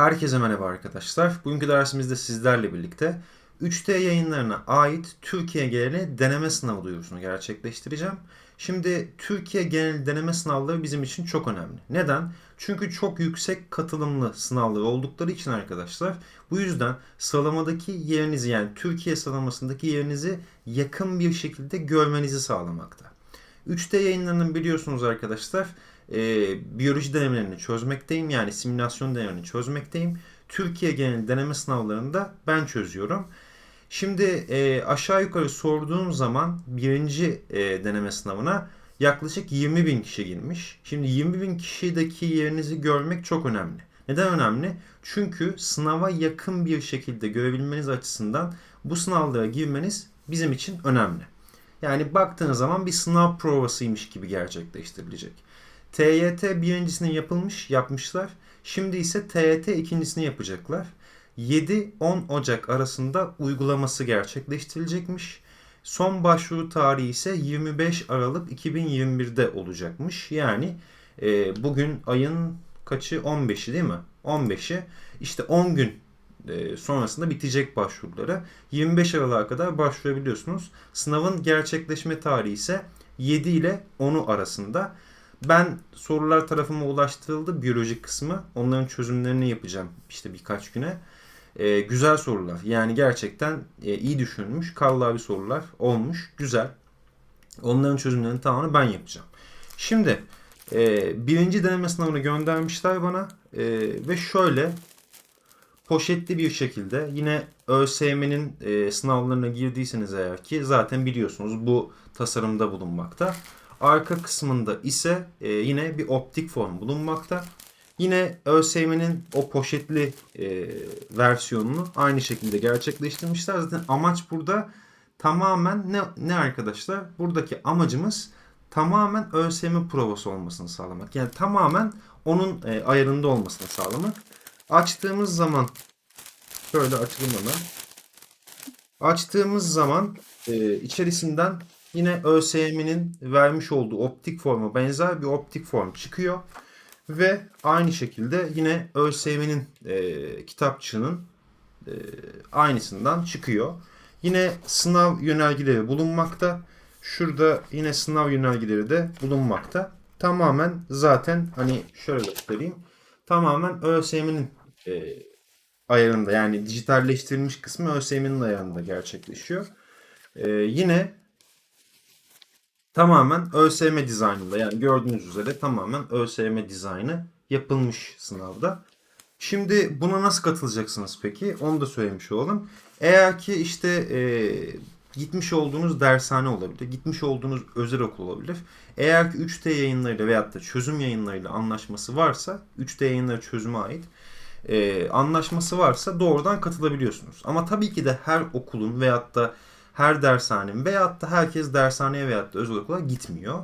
Herkese merhaba arkadaşlar. Bugünkü dersimizde sizlerle birlikte 3D yayınlarına ait Türkiye geneli deneme sınavı duyurusunu gerçekleştireceğim. Şimdi Türkiye genel deneme sınavları bizim için çok önemli. Neden? Çünkü çok yüksek katılımlı sınavları oldukları için arkadaşlar bu yüzden sıralamadaki yerinizi yani Türkiye sıralamasındaki yerinizi yakın bir şekilde görmenizi sağlamakta. 3D yayınlarının biliyorsunuz arkadaşlar e, biyoloji denemelerini çözmekteyim. Yani simülasyon denemelerini çözmekteyim. Türkiye genel deneme sınavlarında ben çözüyorum. Şimdi e, aşağı yukarı sorduğum zaman birinci e, deneme sınavına yaklaşık 20 bin kişi girmiş. Şimdi 20 bin kişideki yerinizi görmek çok önemli. Neden önemli? Çünkü sınava yakın bir şekilde görebilmeniz açısından bu sınavlara girmeniz bizim için önemli. Yani baktığınız zaman bir sınav provasıymış gibi gerçekleştirilecek. TYT birincisini yapılmış, yapmışlar. Şimdi ise TYT ikincisini yapacaklar. 7-10 Ocak arasında uygulaması gerçekleştirilecekmiş. Son başvuru tarihi ise 25 Aralık 2021'de olacakmış. Yani e, bugün ayın kaçı? 15'i değil mi? 15'i. İşte 10 gün e, sonrasında bitecek başvuruları. 25 Aralık'a kadar başvurabiliyorsunuz. Sınavın gerçekleşme tarihi ise 7 ile 10'u arasında. Ben sorular tarafıma ulaştırıldı biyolojik kısmı. Onların çözümlerini yapacağım işte birkaç güne. Ee, güzel sorular. Yani gerçekten e, iyi düşünülmüş. Kallavi sorular olmuş. Güzel. Onların çözümlerinin tamamını ben yapacağım. Şimdi e, birinci deneme sınavını göndermişler bana. E, ve şöyle poşetli bir şekilde yine ÖSYM'nin e, sınavlarına girdiyseniz eğer ki zaten biliyorsunuz bu tasarımda bulunmakta. Arka kısmında ise e, yine bir optik form bulunmakta. Yine ÖSYM'nin o poşetli e, versiyonunu aynı şekilde gerçekleştirmişler. Zaten amaç burada tamamen ne, ne arkadaşlar? Buradaki amacımız tamamen ÖSYM provası olmasını sağlamak. Yani tamamen onun e, ayarında olmasını sağlamak. Açtığımız zaman şöyle açalım hemen. Açtığımız zaman e, içerisinden yine ÖSYM'nin vermiş olduğu optik forma benzer bir optik form çıkıyor. Ve aynı şekilde yine ÖSYM'nin e, kitapçığının e, aynısından çıkıyor. Yine sınav yönergeleri bulunmakta. Şurada yine sınav yönergeleri de bulunmakta. Tamamen zaten hani şöyle göstereyim. Tamamen ÖSYM'nin e, ayarında yani dijitalleştirilmiş kısmı ÖSYM'nin ayarında gerçekleşiyor. E, yine tamamen ÖSYM dizaynında yani gördüğünüz üzere tamamen ÖSYM dizaynı yapılmış sınavda. Şimdi buna nasıl katılacaksınız peki? Onu da söylemiş olalım. Eğer ki işte e, gitmiş olduğunuz dershane olabilir, gitmiş olduğunuz özel okul olabilir. Eğer ki 3D yayınlarıyla veyahut da çözüm yayınlarıyla anlaşması varsa, 3D yayınları çözüme ait e, anlaşması varsa doğrudan katılabiliyorsunuz. Ama tabii ki de her okulun veyahut da her dershanenin veyahut da herkes dershaneye veyahut da özel okula gitmiyor.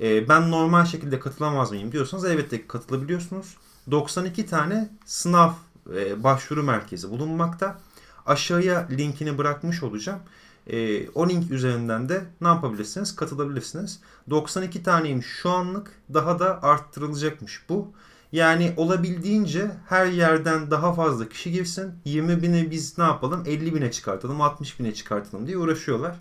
E, ben normal şekilde katılamaz mıyım diyorsanız elbette ki katılabiliyorsunuz. 92 tane sınav e, başvuru merkezi bulunmakta. Aşağıya linkini bırakmış olacağım. E, o link üzerinden de ne yapabilirsiniz? Katılabilirsiniz. 92 taneymiş şu anlık. Daha da arttırılacakmış bu. Yani olabildiğince her yerden daha fazla kişi girsin. 20 bini biz ne yapalım? 50 bine çıkartalım, 60 bine çıkartalım diye uğraşıyorlar.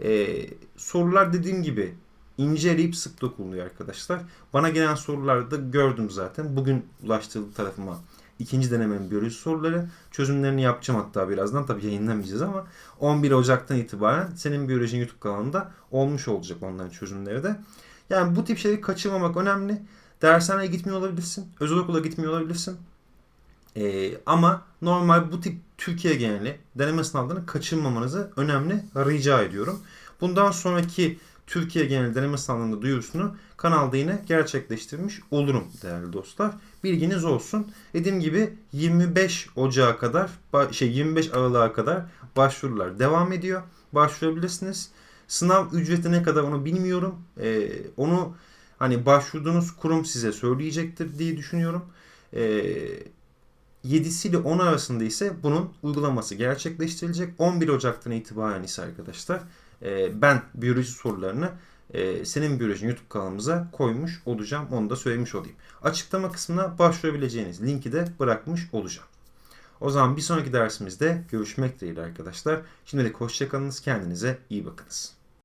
Ee, sorular dediğim gibi inceleyip sık dokuluyor arkadaşlar. Bana gelen sorularda gördüm zaten. Bugün ulaştırıldı tarafıma ikinci denemenin biyoloji soruları. Çözümlerini yapacağım hatta birazdan. Tabii yayınlamayacağız ama 11 Ocak'tan itibaren senin biyolojin YouTube kanalında olmuş olacak onların çözümleri de. Yani bu tip şeyleri kaçırmamak önemli. Dershaneye gitmiyor olabilirsin. Özel okula gitmiyor olabilirsin. Ee, ama normal bu tip Türkiye geneli deneme sınavlarını kaçırmamanızı önemli rica ediyorum. Bundan sonraki Türkiye genel deneme sınavlarında duyurusunu kanalda yine gerçekleştirmiş olurum değerli dostlar. Bilginiz olsun. Dediğim gibi 25 Ocağı kadar şey 25 Aralık'a kadar başvurular devam ediyor. Başvurabilirsiniz. Sınav ücreti ne kadar onu bilmiyorum. Ee, onu hani başvurduğunuz kurum size söyleyecektir diye düşünüyorum. Ee, 7'si ile 10 arasında ise bunun uygulaması gerçekleştirilecek. 11 Ocak'tan itibaren ise arkadaşlar e, ben biyoloji sorularını e, Senin Biyolojin YouTube kanalımıza koymuş olacağım. Onu da söylemiş olayım. Açıklama kısmına başvurabileceğiniz linki de bırakmış olacağım. O zaman bir sonraki dersimizde görüşmek dileğiyle arkadaşlar. Şimdilik hoşçakalınız. Kendinize iyi bakınız.